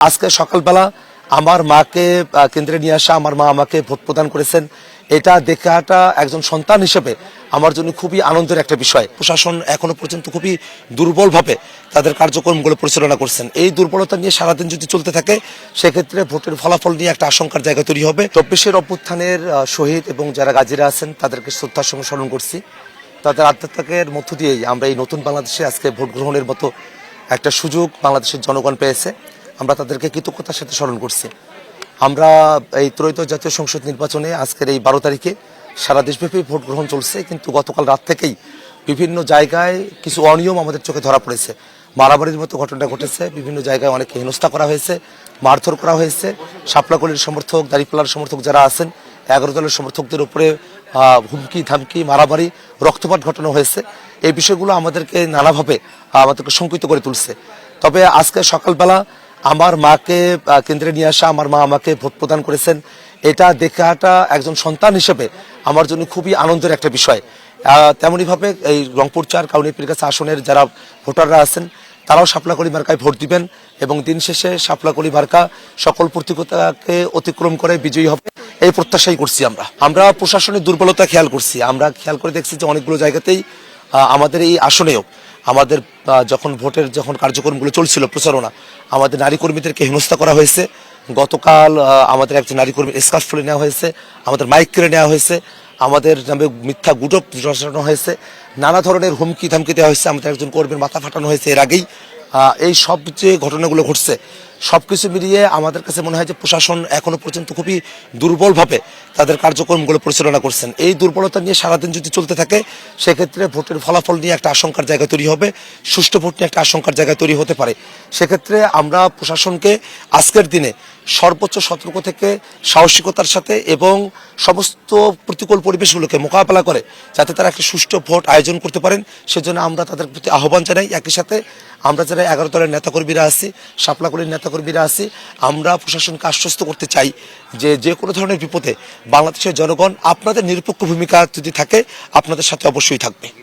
আজকে সকালবেলা আমার মাকে কেন্দ্রে নিয়ে আসা আমার মা আমাকে ভোট প্রদান করেছেন। এটা দেখাটা একজন সন্তান হিসেবে আমার জন্য খুবই আনন্দের একটা বিষয়। প্রশাসন এখনও পর্যন্ত খুবই দুর্বলভাবে তাদের কার্যক্রমগুলো পরিচালনা করছেন। এই দুর্বলতা নিয়ে সারাদিন যদি চলতে থাকে, সেক্ষেত্রে ভোটের ফলাফল নিয়ে একটা আশঙ্কার জায়গা তৈরি হবে। চব্বিশের অভ্যুত্থানের শহীদ এবং যারা গাজীরা আছেন, তাদেরকে শ্রদ্ধার সঙ্গে স্মরণ করছি। তাদের আত্মত্যাগের মধ্য দিয়েই আমরা এই নতুন বাংলাদেশে আজকে ভোট গ্রহণের মতো একটা সুযোগ বাংলাদেশের জনগণ পেয়েছে। আমরা তাদেরকে কৃতজ্ঞতার সাথে স্মরণ করছি। আমরা এই ত্রৈত জাতীয় সংসদ নির্বাচনে আজকের এই বারো তারিখে সারা দেশব্যাপী ভোট গ্রহণ চলছে, কিন্তু গতকাল রাত থেকেই বিভিন্ন জায়গায় কিছু অনিয়ম আমাদের চোখে ধরা পড়েছে। মারামারির মতো ঘটনা ঘটেছে, বিভিন্ন জায়গায় অনেকে হেনস্থা করা হয়েছে, মারধর করা হয়েছে। শাপলাকলির সমর্থক দাঁড়িপাল্লার সমর্থক যারা আছেন, এগারো দলের সমর্থকদের উপরে হুমকি, ধামকি, মারামারি, রক্তপাত ঘটানো হয়েছে। এই বিষয়গুলো আমাদেরকে নানাভাবে, আমাদেরকে শঙ্কিত করে তুলছে। তবে আজকে সকালবেলা আমার মাকে কেন্দ্রে নিয়ে আসা আমার মা আমাকে ভোট প্রদান করেছেন। এটা দেখাটা একজন সন্তান হিসেবে আমার জন্য খুবই আনন্দের একটা বিষয়। আহ, তেমনিভাবে এই রংপুর চার কাউনিপির কাছে আসনের যারা ভোটাররা আছেন তারাও শাপলাকলি মার্কায় ভোট দিবেন এবং দিন শেষে শাপলাকলি মার্কা সকল প্রতিকূলতাকে অতিক্রম করে বিজয়ী হবে। এই প্রত্যাশাই করছি আমরা। আমরা প্রশাসনের দুর্বলতা খেয়াল করছি। আমরা খেয়াল করে দেখছি যে অনেকগুলো জায়গাতেই আমাদের এই আসনেও আমাদের যখন ভোটের যখন কার্যক্রমগুলো চলছিল প্রচারণা, আমাদের নারী কর্মীদেরকে হেনস্থা করা হয়েছে। গতকাল আমাদের একজন নারী কর্মী স্কার্ফ ফুলে নেওয়া হয়েছে, আমাদের মাইক কেড়ে নেওয়া হয়েছে, আমাদের নামে মিথ্যা গুটপ রচানো হয়েছে, নানা ধরনের হুমকি ধামকি দেওয়া হয়েছে, আমাদের একজন কর্মীর মাথা ফাটানো হয়েছে এর আগেই। এই সব যে ঘটনাগুলো ঘটছে সব কিছু মিলিয়ে আমাদের কাছে মনে হয় যে প্রশাসন এখনও পর্যন্ত খুবই দুর্বলভাবে তাদের কার্যক্রমগুলো পরিচালনা করছেন। এই দুর্বলতা নিয়ে সারাদিন যদি চলতে থাকে, সেক্ষেত্রে ভোটের ফলাফল নিয়ে একটা আশঙ্কার জায়গা তৈরি হবে, সুষ্ঠু ভোট নিয়ে একটা আশঙ্কার জায়গা তৈরি হতে পারে। সেক্ষেত্রে আমরা প্রশাসনকে আজকের দিনে সর্বোচ্চ সতর্ক থেকে, সাহসিকতার সাথে এবং সমস্ত প্রতিকূল পরিবেশগুলোকে মোকাবেলা করে, যাতে তারা একটা সুষ্ঠু ভোট আয়োজন করতে পারেন। সেজন্য আমরা তাদের প্রতি আহ্বান জানাই। একই সাথে আমরা যারা এগারো দলের নেতাকর্মীরা আছি, শাপলাকলির নেতাকর্মীরা আছি, আমরা প্রশাসনকে আশ্বস্ত করতে চাই যে যে কোনো ধরনের বিপদে বাংলাদেশের জনগণ আপনাদের নিরপেক্ষ ভূমিকা যদি থাকে, আপনাদের সাথে অবশ্যই থাকবে।